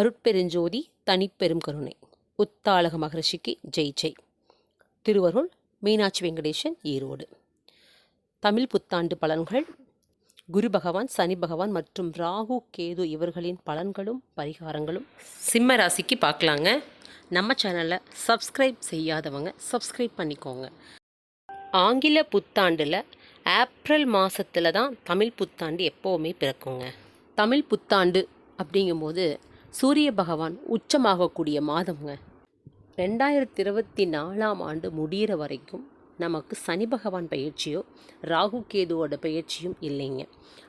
அருட்பெருஞ்சோதி தனிப்பெரும் கருணை. உத்தாளக மகரிஷிக்கு ஜெய் ஜெய். திருவருள் மீனாட்சி வெங்கடேசன் ஈரோடு. தமிழ் புத்தாண்டு பலன்கள். குரு பகவான் சனி பகவான் மற்றும் ராகு கேது இவர்களின் பலன்களும் பரிகாரங்களும் சிம்ம ராசிக்கு பார்க்கலாங்க. நம்ம சேனலை சப்ஸ்கிரைப் செய்யாதவங்க சப்ஸ்கிரைப் பண்ணிக்கோங்க. ஆங்கில புத்தாண்டில் ஏப்ரல் மாதத்தில் தான் தமிழ் புத்தாண்டு எப்போவுமே பிறக்குங்க. தமிழ் புத்தாண்டு அப்படிங்கும்போது சூரிய பகவான் உச்சமாகக்கூடிய மாதம்ங்க. ரெண்டாயிரத்தி இருபத்தி நாலாம் ஆண்டு முடிகிற வரைக்கும் நமக்கு சனி பகவான் பயிற்சியோ ராகு கேதுவோட பயிற்சியும் இல்லைங்க.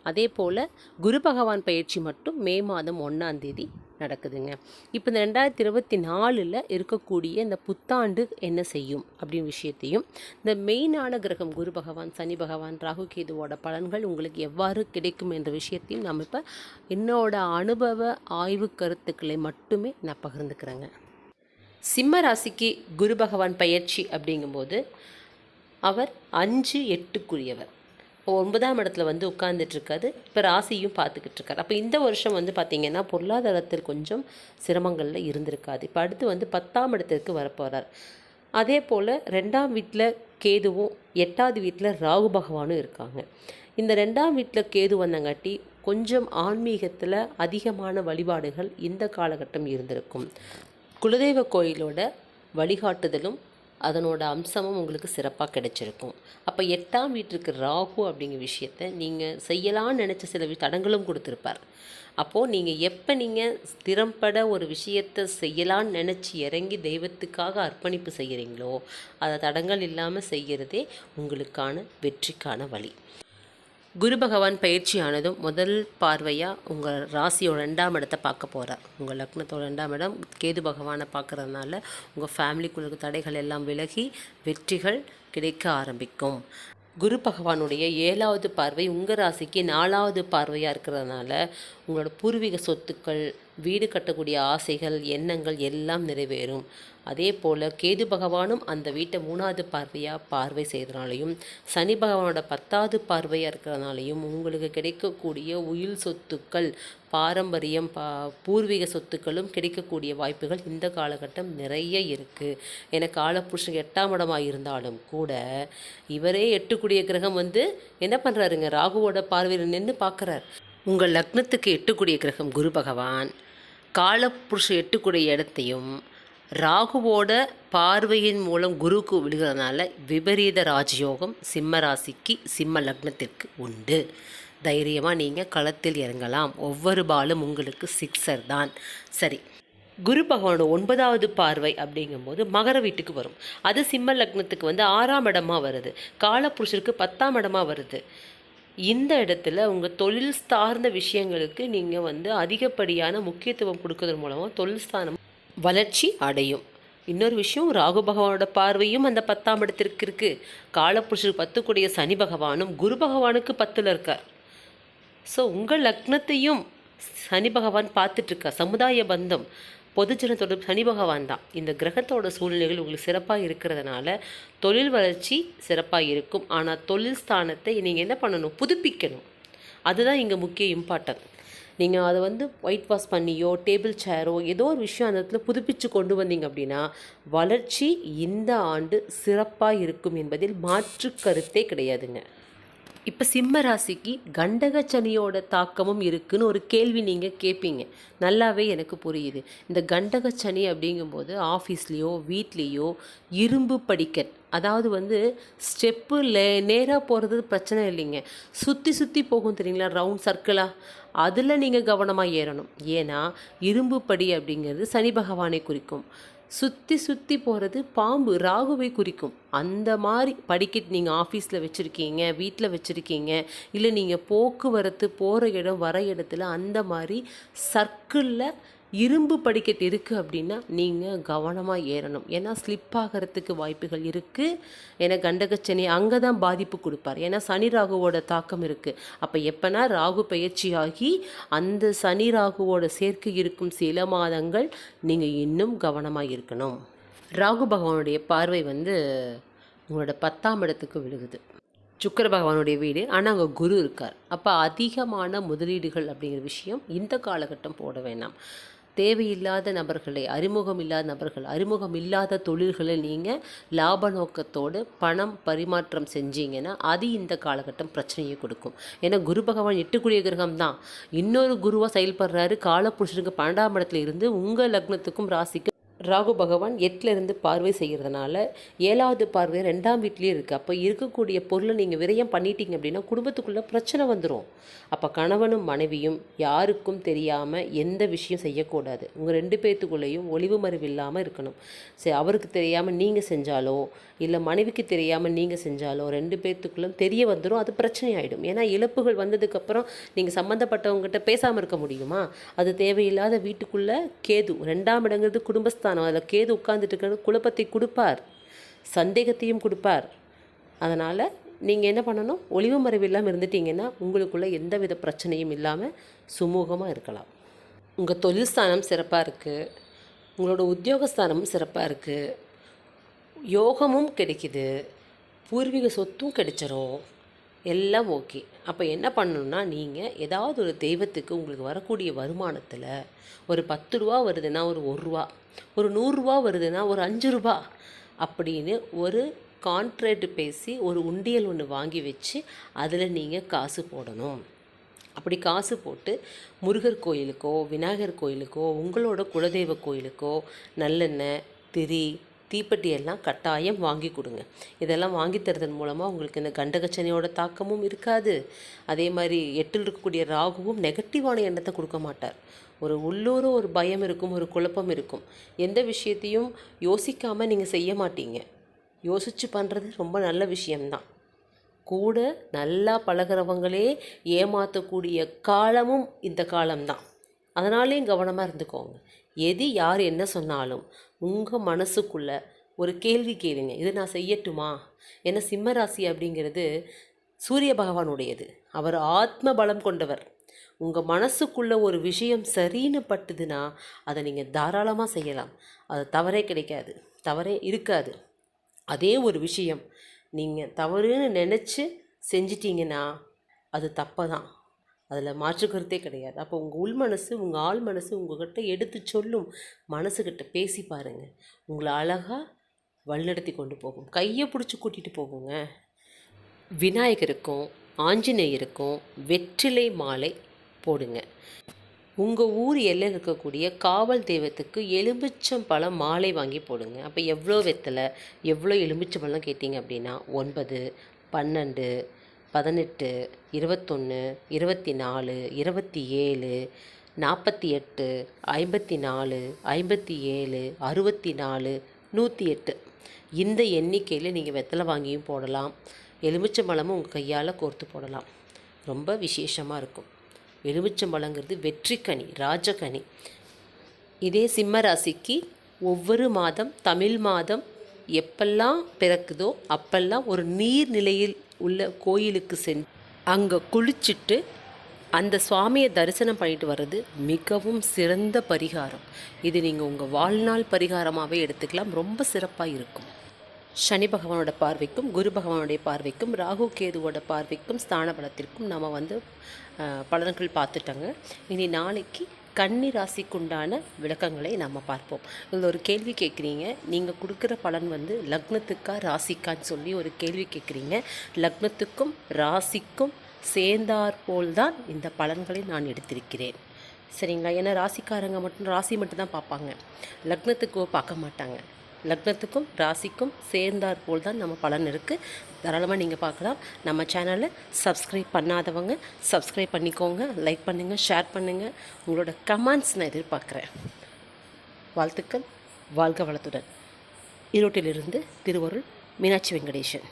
அதே போல் குரு பகவான் பயிற்சி மட்டும் மே மாதம் ஒன்றாந்தேதி நடக்குதுங்க. இப்போ இந்த ரெண்டாயிரத்தி இருபத்தி நாலில் இருக்கக்கூடிய இந்த புத்தாண்டு என்ன செய்யும் அப்படின்னு விஷயத்தையும் இந்த மெயினான கிரகம் குரு பகவான் சனி பகவான் ராகு கேதுவோட பலன்கள் உங்களுக்கு எவ்வாறு கிடைக்கும் என்ற விஷயத்தையும் நம்ம இப்போ என்னோட அனுபவ ஆய்வு கருத்துக்களை மட்டுமே நான் பகிர்ந்துக்கிறேங்க. சிம்ம ராசிக்கு குரு பகவான் பயிற்சி அப்படிங்கும்போது அவர் அஞ்சு எட்டுக்குரியவர். இப்போ ஒன்பதாம் இடத்துல வந்து உட்கார்ந்துட்டுருக்காரு. இப்போ ராசியும் பார்த்துக்கிட்டு இருக்காரு அப்போ இந்த வருஷம் வந்து பார்த்திங்கன்னா பொருளாதாரத்தில் கொஞ்சம் சிரமங்களில் இருந்திருக்காது. இப்போ அடுத்து வந்து பத்தாம் இடத்திற்கு வரப்போகிறார் அதே போல் ரெண்டாம் வீட்டில் கேதுவும் எட்டாவது வீட்டில் ராகு பகவானும் இருக்காங்க. இந்த ரெண்டாம் வீட்டில் கேது வந்தங்காட்டி கொஞ்சம் ஆன்மீகத்தில் அதிகமான வழிபாடுகள் இந்த காலகட்டம் இருந்திருக்கும். குலதெய்வ கோயிலோட வழிகாட்டுதலும் அதனோட அம்சமும் உங்களுக்கு சிறப்பாக கிடைச்சிருக்கும். அப்போ எட்டாம் வீட்டிற்கு ராகு அப்படிங்கிற விஷயத்த நீங்கள் செய்யலாம்னு நினச்ச சில தடங்களும் கொடுத்துருப்பார். அப்போது நீங்கள் எப்போ நீங்கள் திறம்பட ஒரு விஷயத்தை செய்யலாம்னு நினச்சி இறங்கி தெய்வத்துக்காக அர்ப்பணிப்பு செய்கிறீங்களோ அதை தடங்கள் இல்லாமல் செய்கிறதே உங்களுக்கான வெற்றிக்கான வழி. குரு பகவான் பயிற்சியானதும் முதல் பார்வையாக உங்கள் ராசியோட ரெண்டாம் இடத்தை பார்க்க போகிறார் உங்கள் லக்னத்தோட ரெண்டாம் இடம் கேது பகவானை பார்க்கறதுனால உங்கள் ஃபேமிலிக்குள்ள தடைகள் எல்லாம் விலகி வெற்றிகள் கிடைக்க ஆரம்பிக்கும். குரு பகவானுடைய ஏழாவது பார்வை உங்கள் ராசிக்கு நாலாவது பார்வையாக இருக்கிறதுனால உங்களோட பூர்வீக சொத்துக்கள் வீடு கட்டக்கூடிய ஆசைகள் எண்ணங்கள் எல்லாம் நிறைவேறும். அதே போல் கேது பகவானும் அந்த வீட்டை மூணாவது பார்வையாக பார்வை செய்கிறனாலையும் சனி பகவானோட பத்தாவது பார்வையாக இருக்கிறதுனாலையும் உங்களுக்கு கிடைக்கக்கூடிய உயில் சொத்துக்கள் பாரம்பரியம் பா பூர்வீக சொத்துக்களும் கிடைக்கக்கூடிய வாய்ப்புகள் இந்த காலகட்டம் நிறைய இருக்குது ஏன்னா காலப்புருஷன் எட்டாம் இடமாக இருந்தாலும் கூட இவரே எட்டுக்குடிய கிரகம் வந்து என்ன பண்ணுறாருங்க ராகுவோட பார்வையில் நின்று பார்க்குறார். உங்கள் லக்னத்துக்கு எட்டுக்குடிய கிரகம் குரு பகவான். காலப்புருஷ எட்டுக்குடைய இடத்தையும் ராகுவோட பார்வையின் மூலம் குருக்கு விழுகிறதுனால விபரீத ராஜயோகம் சிம்ம ராசிக்கு சிம்ம லக்னத்திற்கு உண்டு. தைரியமாக நீங்கள் களத்தில் இறங்கலாம். ஒவ்வொரு பாலும் உங்களுக்கு சிக்ஸர் தான். சரி குரு பகவானோட ஒன்பதாவது பார்வை அப்படிங்கும்போது மகர வீட்டுக்கு வரும். அது சிம்ம லக்னத்துக்கு வந்து ஆறாம் இடமாக வருது. காலப்புருஷருக்கு பத்தாம் இடமாக வருது. இந்த இடத்துல உங்கள் தொழில் சார்ந்த விஷயங்களுக்கு நீங்கள் வந்து அதிகப்படியான முக்கியத்துவம் கொடுக்கறதன் மூலமாக தொழில் ஸ்தானம் வளர்ச்சி அடையும். இன்னொரு விஷயம் ராகு பகவானோட பார்வையும் அந்த பத்தாம் இடத்திற்கு இருக்குது காலப்புருஷருக்கு பத்துக்குடைய சனி பகவானும் குரு பகவானுக்கு பத்தில் இருக்கார். ஸோ உங்கள் லக்னத்தையும் சனி பகவான் பார்த்துட்ருக்கா சமுதாய பந்தம். பொதுஜனத்தோட சனி பகவான் தான். இந்த கிரகத்தோட சூழ்நிலைகள் உங்களுக்கு சிறப்பாக இருக்கிறதுனால தொழில் வளர்ச்சி சிறப்பாக இருக்கும். ஆனால் தொழில் ஸ்தானத்தை நீங்கள் என்ன பண்ணணும்? புதுப்பிக்கணும். அதுதான் இங்கே முக்கிய இம்பார்ட்டன்ட். நீங்கள் அதை வந்து ஒயிட் வாஷ் பண்ணியோ டேபிள் சேரோ ஏதோ ஒரு விஷயம் அந்த இடத்துல புதுப்பித்து கொண்டு வந்தீங்க அப்படின்னா வளர்ச்சி இந்த ஆண்டு சிறப்பாக இருக்கும் என்பதில் மாற்று கருத்தே கிடையாதுங்க. இப்போ சிம்ம ராசிக்கு கண்டக சனியோட தாக்கமும் இருக்குன்னு ஒரு கேள்வி நீங்கள் கேட்பீங்க நல்லாவே எனக்கு புரியுது. இந்த கண்டக சனி அப்படிங்கும்போது ஆஃபீஸ்லேயோ வீட்லேயோ இரும்பு படிக்கட் அதாவது வந்து ஸ்டெப்பு லே நேராக போகிறது பிரச்சனை இல்லைங்க. சுற்றி சுற்றி போகும் தெரியுங்களா? ரவுண்ட் சர்க்கிளாக அதில் நீங்கள் கவனமாக ஏறணும். ஏன்னா இரும்பு படி அப்படிங்கிறது சனி பகவானை குறிக்கும். சுற்றி சுற்றி போகிறது பாம்பு ராகுவை குறிக்கும். அந்த மாதிரி படிக்கட் நீங்கள் ஆஃபீஸில் வச்சுருக்கீங்க வீட்டில் வச்சுருக்கீங்க இல்லை நீங்கள் போக்குவரத்து போகிற இடம் வர இடத்துல அந்த மாதிரி சர்க்கிளில் இரும்பு படிக்கட்டு இருக்குது அப்படின்னா நீங்கள் கவனமாக ஏறணும். ஏன்னா ஸ்லிப் ஆகிறதுக்கு வாய்ப்புகள் இருக்குது ஏன்னா கண்டகச்சனி அங்கே தான் பாதிப்பு கொடுப்பார். ஏன்னா சனி ராகுவோட தாக்கம் இருக்குது அப்போ எப்போனா ராகு பயிற்சியாகி அந்த சனி ராகுவோட சேர்க்கை இருக்கும் சில மாதங்கள் நீங்கள் இன்னும் கவனமாக இருக்கணும். ராகு பகவானுடைய பார்வை வந்து உங்களோட பத்தாம் இடத்துக்கு விழுகுது. சுக்கர பகவானுடைய வீடு. ஆனால் அங்கே குரு இருக்கார். அப்போ அதிகமான முதலீடுகள் அப்படிங்கிற விஷயம் இந்த காலகட்டம் போட வேணாம். தேவையில்லாத நபர்களை அறிமுகம் இல்லாத நபர்கள் அறிமுகம் இல்லாத தொழில்களை நீங்கள் லாப நோக்கத்தோடு பணம் பரிமாற்றம் செஞ்சீங்கன்னா அது இந்த காலகட்டம் பிரச்சனையை கொடுக்கும். ஏன்னா குரு பகவான் எட்டுக்குரிய கிரகம் தான். இன்னொரு குருவாக செயல்படுறாரு. காலப்புருஷனுக்கு பன்னெண்டாம் இடத்துல இருந்து உங்கள் லக்னத்துக்கும் ராசிக்கும் ராகு பகவான் எட்டிலிருந்து பார்வை செய்கிறதுனால ஏழாவது பார்வை ரெண்டாம் வீட்லேயே இருக்குது அப்போ இருக்கக்கூடிய பொருளை நீங்கள் விரயம் பண்ணிட்டீங்க அப்படின்னா குடும்பத்துக்குள்ளே பிரச்சனை வந்துடும் அப்போ கணவனும் மனைவியும் யாருக்கும் தெரியாமல் எந்த விஷயம் செய்யக்கூடாது. உங்கள் ரெண்டு பேர்த்துக்குள்ளேயும் ஒளிவு மறைவு இல்லாமல் இருக்கணும். சரி அவருக்கு தெரியாமல் நீங்கள் செஞ்சாலோ இல்லை மனைவிக்கு தெரியாமல் நீங்கள் செஞ்சாலோ ரெண்டு பேர்த்துக்குள்ளும் தெரிய வந்துடும் அது பிரச்சனை ஆகிடும் ஏன்னா இழப்புகள் வந்ததுக்கப்புறம் நீங்கள் சம்மந்தப்பட்டவங்ககிட்ட பேசாமல் இருக்க முடியுமா? அது தேவையில்லாத வீட்டுக்குள்ளே கேது ரெண்டாம் இடங்கிறது குடும்பஸ்தானம். அதில் கேது உட்கார்ந்துட்டு இருக்கிறது குழப்பத்தை கொடுப்பார். சந்தேகத்தையும் கொடுப்பார். அதனால் நீங்கள் என்ன பண்ணணும்? ஒளிவு மறைவு இல்லாமல் இருந்துட்டீங்கன்னா உங்களுக்குள்ளே எந்த வித பிரச்சனையும் இல்லாமல் சுமூகமாக இருக்கலாம். உங்கள் தொழில் ஸ்தானம் சிறப்பாக இருக்குது உங்களோட உத்தியோகஸ்தானமும் சிறப்பாக இருக்குது யோகமும் கிடைக்குது பூர்வீக சொத்தும் கிடைச்சிரும் எல்லாம் ஓகே. அப்போ என்ன பண்ணணும்னா நீங்கள் ஏதாவது ஒரு தெய்வத்துக்கு உங்களுக்கு வரக்கூடிய வருமானத்தில் ஒரு பத்து ரூபா வருதுன்னா ஒரு ஒரு ரூபா ஒரு நூறுரூவா வருதுன்னா ஒரு அஞ்சு ரூபா அப்படின்னு ஒரு கான்ட்ராக்ட் பேசி ஒரு உண்டியல் ஒன்று வாங்கி வச்சு அதில் நீங்கள் காசு போடணும். அப்படி காசு போட்டு முருகர் கோயிலுக்கோ விநாயகர் கோயிலுக்கோ உங்களோட குலதெய்வ கோயிலுக்கோ நல்லெண்ணெய் திரி தீப்பெட்டி எல்லாம் கட்டாயம் வாங்கி கொடுங்க. இதெல்லாம் வாங்கி தரதன் மூலமாக உங்களுக்கு இந்த கண்டகச்சனையோட தாக்கமும் இருக்காது. அதே மாதிரி எட்டில் இருக்கக்கூடிய ராகுவும் நெகட்டிவான எண்ணத்தை கொடுக்க மாட்டார். ஒரு உள்ளூர ஒரு பயம் இருக்கும் ஒரு குழப்பம் இருக்கும். எந்த விஷயத்தையும் யோசிக்காமல் நீங்கள் செய்ய மாட்டீங்க. யோசித்து பண்ணுறது ரொம்ப நல்ல விஷயம்தான். கூட நல்லா பழகிறவங்களே ஏமாற்றக்கூடிய காலமும் இந்த காலம்தான். அதனாலேயும் கவனமாக இருந்துக்கோங்க. எது யார் என்ன சொன்னாலும் உங்கள் மனசுக்குள்ள ஒரு கேள்வி கேளுங்க. இதை நான் செய்யட்டுமா? ஏன்னா சிம்ம ராசி அப்படிங்கிறது சூரிய பகவானுடையது. அவர் ஆத்ம பலம் கொண்டவர். உங்கள் மனசுக்குள்ளே ஒரு விஷயம் சரின்னு பட்டுதுன்னா அதை நீங்கள் தாராளமாக செய்யலாம். அது தவறே கிடைக்காது. தவறே இருக்காது. அதே ஒரு விஷயம். நீங்கள் தவறுன்னு நினச்சி செஞ்சிட்டிங்கன்னா அது தப்பு தான் அதில் மாற்றுக்கருத்தே கிடையாது. அப்போ உங்கள் உள் மனசு உங்கள் ஆள் மனசு உங்ககிட்ட எடுத்து சொல்லும் மனசுக்கிட்ட பேசி பாருங்கள் உங்களை அழகாக வழிநடத்தி கொண்டு போகும். கையை பிடிச்சி கூட்டிகிட்டு போகுங்க. விநாயகருக்கும் ஆஞ்சநேயருக்கும் வெற்றிலை மாலை போடுங்க. உங்கள் ஊர் எல்லையில் இருக்கக்கூடிய காவல் தெய்வத்துக்கு எலுமிச்சம் பழம் மாலை வாங்கி போடுங்க. அப்போ எவ்வளோ வெத்தலை எவ்வளோ எலுமிச்சம்பழம் கேட்டிங்க அப்படின்னா ஒன்பது பன்னெண்டு பதினெட்டு இருபத்தொன்று இருபத்தி நாலு இருபத்தி ஏழு நாற்பத்தி எட்டு ஐம்பத்தி நாலு ஐம்பத்தி ஏழு அறுபத்தி நாலு நூற்றி எட்டு இந்த எண்ணிக்கையில் நீங்கள் வெத்தலை வாங்கியும் போடலாம். எலுமிச்சம்பழமும் உங்கள் கையால் கோர்த்து போடலாம். ரொம்ப விசேஷமாக இருக்கும். எலுமிச்சம்பழங்கிறது வெற்றிக்கனி ராஜகனி. இதே சிம்ம ராசிக்கு ஒவ்வொரு மாதம் தமிழ் மாதம் எப்பெல்லாம் பிறக்குதோ அப்பெல்லாம் ஒரு நீர்நிலையில் உள்ள கோயிலுக்கு சென் அங்கே குளிச்சுட்டு அந்த சுவாமியை தரிசனம் பண்ணிட்டு வர்றது மிகவும் சிறந்த பரிகாரம். இது நீங்கள் உங்கள் வாழ்நாள் பரிகாரமாகவே எடுத்துக்கலாம். ரொம்ப சிறப்பாக இருக்கும். சனி பகவானோட பார்வைக்கும் குரு பகவானுடைய பார்வைக்கும் ராகு கேதுவோட பார்வைக்கும் ஸ்தான பலத்திற்கும் நம்ம வந்து பலன்கள் பார்த்துட்டாங்க. இனி நாளைக்கு கன்னி ராசிக்குண்டான விளக்கங்களை நம்ம பார்ப்போம். இதில் ஒரு கேள்வி கேட்குறீங்க. நீங்கள் கொடுக்குற பலன் வந்து லக்னத்துக்கா ராசிக்கான்னு சொல்லி ஒரு கேள்வி கேட்குறீங்க. லக்னத்துக்கும் ராசிக்கும் சேர்ந்தாற்போல் தான் இந்த பலன்களை நான் எடுத்திருக்கிறேன். சரிங்களா? ஏன்னா ராசிக்காரங்க மட்டும் ராசி மட்டும் தான் பார்ப்பாங்க. லக்னத்துக்கோ பார்க்க மாட்டாங்க. லக்னத்துக்கும் ராசிக்கும் சேர்ந்தாற் போல் தான் நம்ம பலன் இருக்குது தாராளமாக நீங்கள் பார்க்கலாம் நம்ம சேனலை சப்ஸ்கிரைப் பண்ணாதவங்க சப்ஸ்கிரைப் பண்ணிக்கோங்க லைக் பண்ணுங்கள் ஷேர் பண்ணுங்கள் உங்களோட கமெண்ட்ஸ் நான் எதிர்பார்க்குறேன். வாழ்த்துக்கள் வாழ்க வளத்துடன். ஈரோட்டிலிருந்து திருவருள் மீனாட்சி வெங்கடேஷன்